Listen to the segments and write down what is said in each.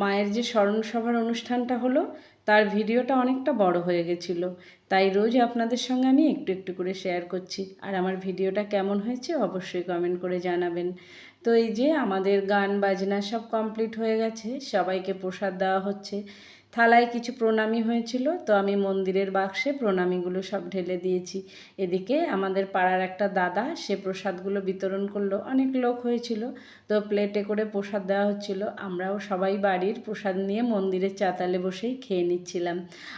মায়ের যে স্মরণসভার অনুষ্ঠানটা হলো, তার ভিডিওটা অনেকটা বড় হয়ে গেছিল। তাই রোজ আপনাদের সঙ্গে আমি একটু একটু করে শেয়ার করছি। আর আমার ভিডিওটা কেমন হয়েছে অবশ্যই কমেন্ট করে জানাবেন। তো এই যে আমাদের গান বাজনা সব কমপ্লিট হয়ে গেছে, সবাইকে প্রসাদ দেওয়া হচ্ছে। থালায় কিছু প্রণামী হয়েছিল, তো আমি মন্দিরের বাক্সে প্রণামীগুলো সব ঢেলে দিয়েছি। এদিকে আমাদের পাড়ার একটা দাদা, সে প্রসাদগুলো বিতরণ করল। অনেক লোক হয়েছিল, তো প্লেটে করে প্রসাদ দেওয়া হচ্ছিল। আমরাও সবাই বাড়ির প্রসাদ নিয়ে মন্দিরের চাতালে বসেই খেয়ে নিচ্ছিলাম।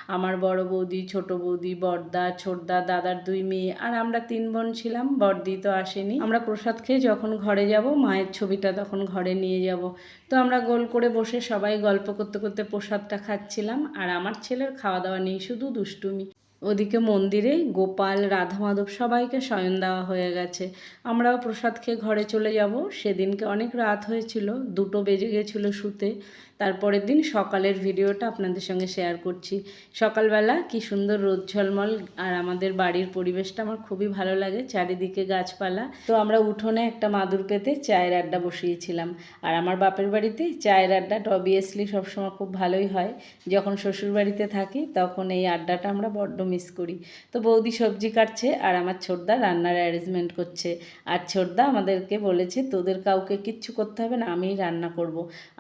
আমার বড় বৌদি, ছোট বৌদি বড়দা ছোটদা, দাদার দুই মেয়ে আর আমরা তিন বোন ছিলাম। বড়দি তো আসেনি। আমরা প্রসাদ খেয়ে যখন ঘরে যাব, মায়ের ছবিটা তখন ঘরে নিয়ে যাব। তো আমরা গোল করে বসে সবাই গল্প করতে করতে প্রসাদটা খাচ্ছিলাম আর আমার ছেলের খাওয়া দাওয়া নেই শুধু দুষ্টুমি। ওদিকে মন্দিরে গোপাল রাধা মাধব সবাইকে শয়ন দেওয়া হয়ে গেছে। আমরাও প্রসাদ খেয়ে ঘরে চলে যাব। সেদিনকে অনেক রাত হয়েছিল, দুটো বেজে গেছিল শুতে। তারপরের দিন সকালের ভিডিওটা আপনাদের সঙ্গে শেয়ার করছি। সকালবেলা কি সুন্দর রোদ ঝলমল, আর আমাদের বাড়ির পরিবেশটা আমার খুবই ভালো লাগে, চারিদিকে গাছপালা। তো আমরা উঠোনে একটা মাদুর পেতে চায়ের আড্ডা বসিয়েছিলাম। আর আমার বাপের বাড়িতে চায়ের আড্ডাটা অবভিয়াসলি সবসময় খুব ভালোই হয়। যখন শ্বশুর বাড়িতে থাকি, তখন এই আড্ডাটা আমরা বড্ড মিস করি। তো বৌদি সবজি কাটছে আর আমার ছোটদা রান্নার অ্যারেঞ্জমেন্ট করছে। আর ছোটদা আমাদেরকে বলেছে, তোদের কাউকে কিচ্ছু করতে হবে না, আমিই রান্না করব।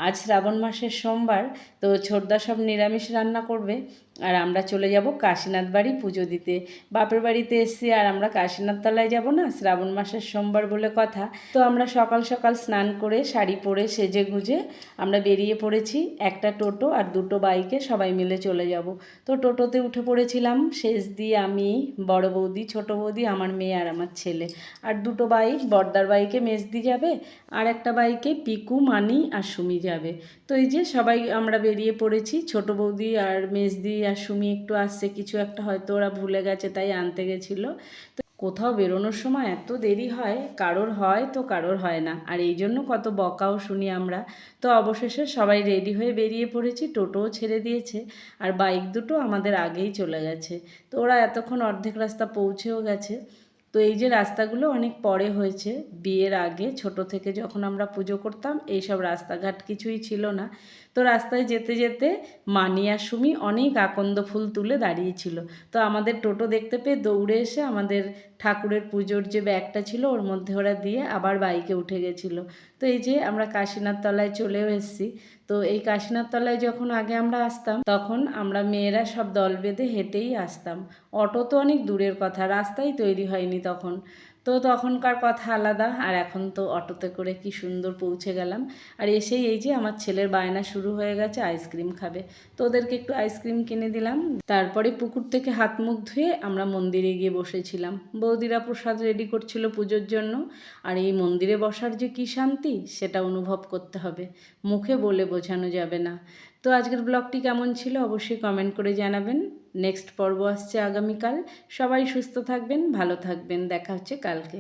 আজ শ্রাবণ মাসের সোমবার, তো ছোটদা সব নিরামিষ রান্না করবে। আর আমরা চলে যাব কাশীনাথ বাড়ি পুজো দিতে। বাপের বাড়িতে এসছি আর আমরা কাশীনাথ তলায় যাব না? শ্রাবণ মাসের সোমবার বলে কথা। তো আমরা সকাল সকাল স্নান করে শাড়ি পরে সেজে গুজে আমরা বেরিয়ে পড়েছি। একটা টোটো আর দুটো বাইকে সবাই মিলে চলে যাব। তো টোটোতে উঠে পড়েছিলাম। শেষ দিয়ে আমি, বড় বৌদি, ছোট বৌদি, আমার মেয়ে আর আমার ছেলে। আর দুটো বাইক, বর্দার বাইকে মেজদি যাবে, আর একটা বাইকে পিকু, মানি আর সুমি যাবে। তো এই যে সবাই আমরা বেরিয়ে পড়েছি। ছোট বৌদি আর মেজদি আর সুমি একটু আসছে, কিছু একটা হয়তো ওরা ভুলে গেছে, তাই আনতে গেছিল। তো কোথাও বেরোনোর সময় এত দেরি হয়, কারোর হয় তো কারোর হয় না। আর এই জন্য কত বকাও শুনি আমরা। তো অবশেষে সবাই রেডি হয়ে বেরিয়ে পড়েছি, টোটোও ছেড়ে দিয়েছে, আর বাইক দুটো আমাদের আগেই চলে গেছে। তো ওরা এতক্ষণ অর্ধেক রাস্তা পৌঁছেও গেছে। তো এই যে রাস্তাগুলো অনেক পরে হয়েছে, বিয়ের আগে, ছোট থেকে যখন আমরা পুজো করতাম, এইসব রাস্তাঘাট কিছুই ছিল না। তো রাস্তায় যেতে যেতে মানিয়া সুমি অনেক আকন্দ ফুল তুলে দাঁড়িয়েছিল। তো আমাদের টোটো দেখতে পেয়ে দৌড়ে এসে আমাদের ঠাকুরের পুজোর যে ব্যাগটা ছিল, ওর মধ্যে ওরা দিয়ে আবার বাইকে উঠে গেছিল। তো এই যে আমরা কাশীনাথ তলায় চলেও এসেছি। তো এই কাশিনার তলায় যখন আগে আমরা আসতাম, তখন আমরা মেয়েরা সব দল বেঁধে হেঁটেই আসতাম। অটো তো অনেক দূরের কথা, রাস্তাই তৈরি হয়নি তখন। তো তখনকার কথা আলাদা, আর এখন তো অটোতে করে কি সুন্দর পৌঁছে গেলাম। আর এসেই এই যে আমার ছেলের বায়না শুরু হয়ে গেছে, আইসক্রিম খাবে। তো ওদেরকে একটু আইসক্রিম কিনে দিলাম। তারপরে পুকুর থেকে হাত মুখ ধুয়ে আমরা মন্দিরে গিয়ে বসেছিলাম। বৌদিরা প্রসাদ রেডি করছিল পুজোর জন্য। আর এই মন্দিরে বসার যে কী শান্তি, সেটা অনুভব করতে হবে। মুখে বলে বোঝানো যাবে না। তো আজকের ব্লগটি কেমন ছিল অবশ্যই কমেন্ট করে জানাবেন। নেক্সট পর্ব আসছে আগামীকাল। সবাই সুস্থ থাকবেন, ভালো থাকবেন। দেখা হচ্ছে কালকে।